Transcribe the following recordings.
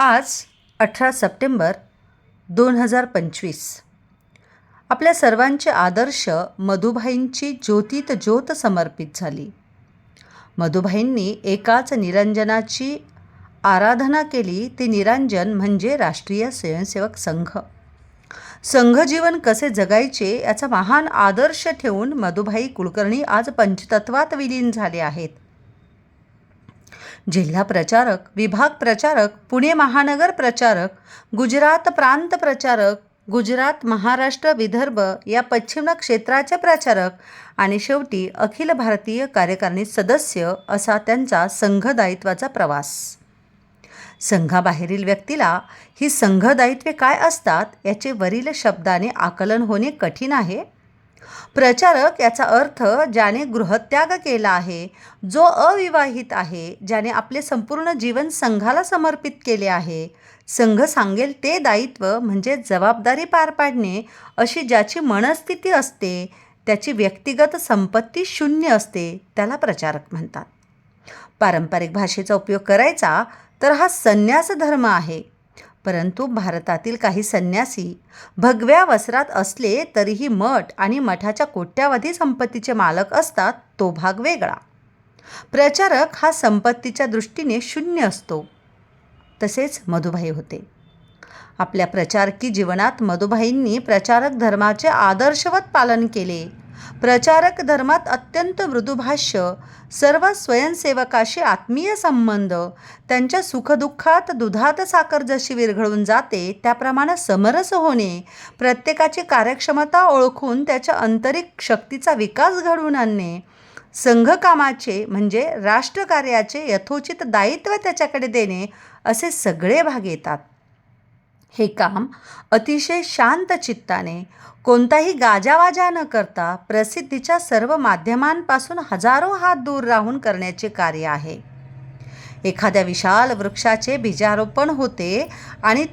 आज अठरा सप्टेंबर दोन हजार पंचवीस. आपल्या सर्वांचे आदर्श मधुभाईंची ज्योतीत ज्योत समर्पित झाली. मधुभाईंनी एकाच निरंजनाची आराधना केली ते निरंजन म्हणजे राष्ट्रीय स्वयंसेवक संघ. संघजीवन कसे जगायचे याचा महान आदर्श ठेवून मधुभाई कुलकर्णी आज पंचतत्वात विलीन झाले आहेत. जिल्हा प्रचारक विभाग प्रचारक पुणे महानगर प्रचारक गुजरात प्रांत प्रचारक गुजरात महाराष्ट्र विदर्भ या पश्चिम क्षेत्राचे प्रचारक आणि शेवटी अखिल भारतीय कार्यकारिणी सदस्य असा त्यांचा संघदायित्वाचा प्रवास. संघाबाहेरील व्यक्तीला ही संघदायित्वे काय असतात याचे वरील शब्दाने आकलन होणे कठीण आहे. प्रचारक याचा अर्थ ज्याने गृहत्याग केला आहे जो अविवाहित आहे ज्याने आपले संपूर्ण जीवन संघाला समर्पित केले आहे. संघ सांगेल ते दायित्व म्हणजे जबाबदारी पार पाडणे अशी ज्याची मनस्थिती असते त्याची व्यक्तिगत संपत्ती शून्य असते त्याला प्रचारक म्हणतात. पारंपरिक भाषेचा उपयोग करायचा तर हा संन्यास धर्म आहे. परंतु भारतातील काही संन्यासी भगव्या वस्त्रात असले तरीही मठ आणि मठाच्या कोट्यावधी संपत्तीचे मालक असतात तो भाग वेगळा. प्रचारक हा संपत्तीच्या दृष्टीने शून्य असतो. तसेच मधुभाई होते. आपल्या प्रचारकी जीवनात मधुभाईंनी प्रचारक धर्माचे आदर्शवत पालन केले. प्रचारक धर्मात अत्यंत मृदुभाष्य सर्व स्वयंसेवकाशी आत्मीय संबंध त्यांच्या सुखदुःखात दुधात साखर जशी विरघळून जाते त्याप्रमाणे समरस होणे प्रत्येकाची कार्यक्षमता ओळखून त्याच्या आंतरिक शक्तीचा विकास घडवून आणणे संघकामाचे म्हणजे राष्ट्रकार्याचे यथोचित दायित्व त्याच्याकडे देणे असे सगळे भाग येतात. हे काम अतिशय शांत चित्ताने कोणताही गाजावाजा न करता प्रसिद्धीच्या सर्व माध्यमांपासून हजारो हात दूर राहून करण्याचे कार्य आहे. एखाद्या विशाल वृक्षाचे बीजारोपण होते आणि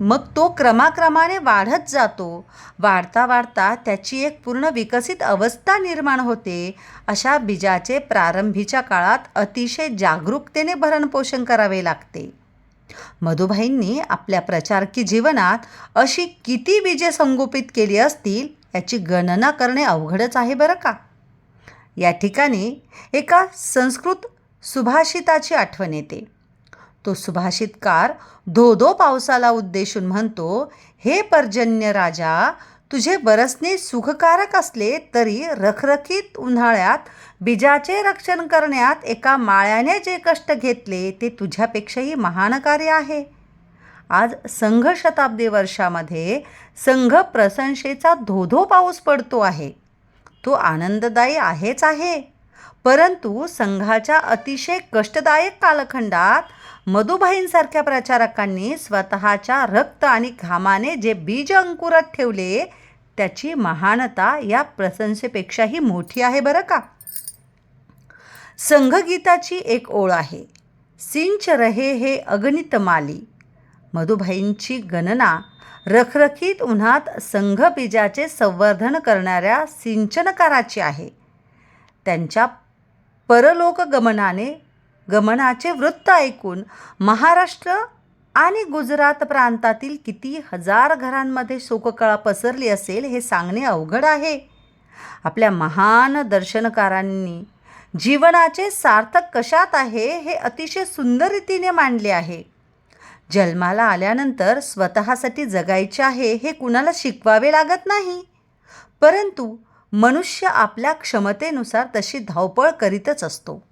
मग तो क्रमाक्रमाने वाढत जातो. वाढता वाढता त्याची एक पूर्ण विकसित अवस्था निर्माण होते. अशा बीजाचे प्रारंभीच्या काळात अतिशय जागरूकतेने भरणपोषण करावे लागते. मधुबाईंनी आपल्या प्रचारकी जीवनात अशी किती बीजे संगोपित केली असतील याची गणना करणे अवघडच आहे बरं का? या ठिकाणी एका संस्कृत सुभाषिताची आठवण येते. तो सुभाषितकार धो धो पावसाला उद्देशून म्हणतो हे पर्जन्य राजा तुझे बरसणे सुखकारक असले तरी रखरखीत उन्हाळ्यात बीजाचे रक्षण करण्यात एका माळ्याने जे कष्ट घेतले ते तुझ्यापेक्षाही महान कार्य आहे. आज संघ शताब्दी वर्षामध्ये संघ प्रशंसेचा धोधो पाऊस पडतो आहे. तो आनंददायी आहेच आहे. परंतु संघाच्या अतिशय कष्टदायक कालखंडात मधुबाईंसारख्या प्रचारकांनी स्वतःच्या रक्त आणि घामाने जे बीज अंकुरात ठेवले त्याची महानता या प्रशंसेपेक्षाही मोठी आहे बरं का? संघगीताची एक ओळ आहे. सिंच रहे हे अगणित माली. मधुभाईंची गणना रखरखीत उन्हात संघबीजाचे संवर्धन करणाऱ्या सिंचनकाराची आहे. त्यांच्या परलोकगमनाने गमनाचे वृत्त ऐकून महाराष्ट्र आणि गुजरात प्रांतातील किती हजार घरांमध्ये शोककळा पसरली असेल हे सांगणे अवघड आहे. आपल्या महान दर्शनकारांनी जीवनाचे सार्थक कशात आहे हे अतिशय सुंदर रीतीने मांडले आहे. जन्माला आल्यानंतर स्वतःसाठी जगायचे आहे हे कुणाला शिकवावे लागत नाही. परंतु मनुष्य आपल्या क्षमतेनुसार तशी धावपळ करीतच असतो.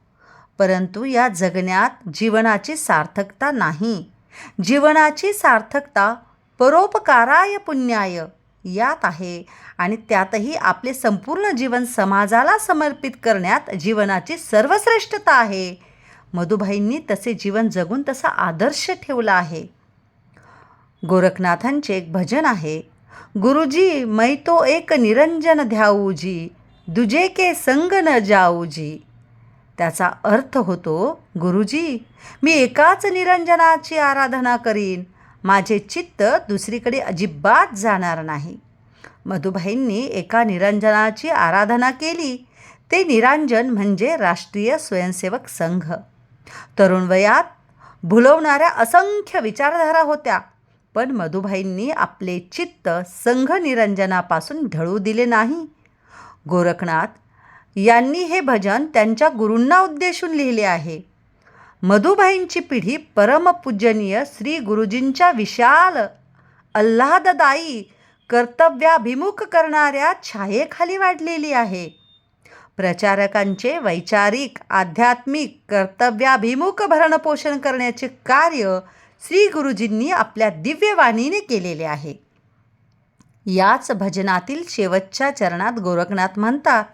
परंतु या जगण्यात जीवनाची सार्थकता नाही. जीवनाची सार्थकता परोपकाराय पुण्याय यात आहे. आणि त्यातही आपले संपूर्ण जीवन समाजाला समर्पित करण्यात जीवनाची सर्वश्रेष्ठता आहे. मधुभाईंनी तसे जीवन जगून तसा आदर्श ठेवला आहे. गोरखनाथांचे एक भजन आहे. गुरुजी मै तो एक निरंजन ध्याऊजी दुजे के संग न जाऊजी. त्याचा अर्थ होतो गुरुजी मी एकाच निरंजनाची आराधना करीन. माझे चित्त दुसरीकडे अजिबात जाणार नाही. मधुभाईंनी एका निरंजनाची आराधना केली. ते निरांजन म्हणजे राष्ट्रीय स्वयंसेवक संघ. तरुण वयात भुलवणाऱ्या असंख्य विचारधारा होत्या पण मधुभाईंनी आपले चित्त संघ निरंजनापासून ढळू दिले नाही. गोरखनाथ यांनी हे भजन त्यांच्या गुरूंना उद्देशून लिहिले आहे. मधुबाईंची पिढी परमपूजनीय श्री गुरुजींच्या विशाल आल्हाददायी कर्तव्याभिमुख करणाऱ्या छायेखाली वाढलेली आहे. प्रचारकांचे वैचारिक आध्यात्मिक कर्तव्याभिमुख भरणपोषण करण्याचे कार्य श्री गुरुजींनी आपल्या दिव्यवाणीने केलेले आहे. याच भजनातील शेवटच्या चरणात गोरखनाथ म्हणतात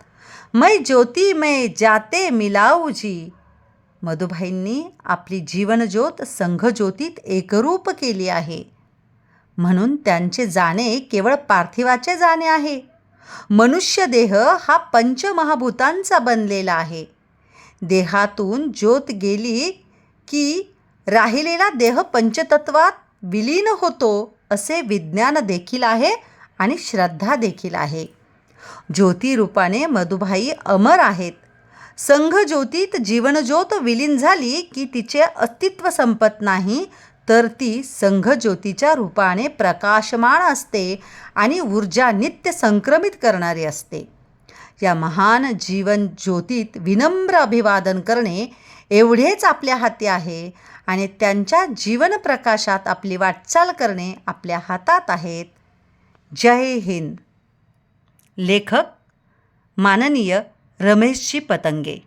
मै ज्योती मै जाते मिलाऊजी मधुभाईंनी आपली जीवनज्योत संघज्योतीत एकरूप केली आहे। म्हणून त्यांचे जाणे केवळ पार्थिवाचे जाणे आहे। मनुष्य देह हा पंचमहाभूतांचा बनलेला आहे। देहातून ज्योत गेली की राहिलेला देह पंचतत्वात विलीन होतो असे विज्ञान देखील आहे आणि श्रद्धा देखील आहे। ज्योतिरूपाने मधुभाई अमर आहेत. संघ ज्योतीत जीवनज्योत विलीन झाली की तिचे अस्तित्व संपत नाही तर ती संघ ज्योतीच्या रूपाने प्रकाशमान असते आणि ऊर्जा नित्य संक्रमित करणारी असते. या महान जीवन ज्योतीत विनम्र अभिवादन करणे एवढेच आपल्या हाती आहे आणि त्यांच्या जीवन प्रकाशात आपली वाटचाल करणे आपल्या हातात आहेत. जय हिंद. लेखक माननीय रमेशजी पतंगे।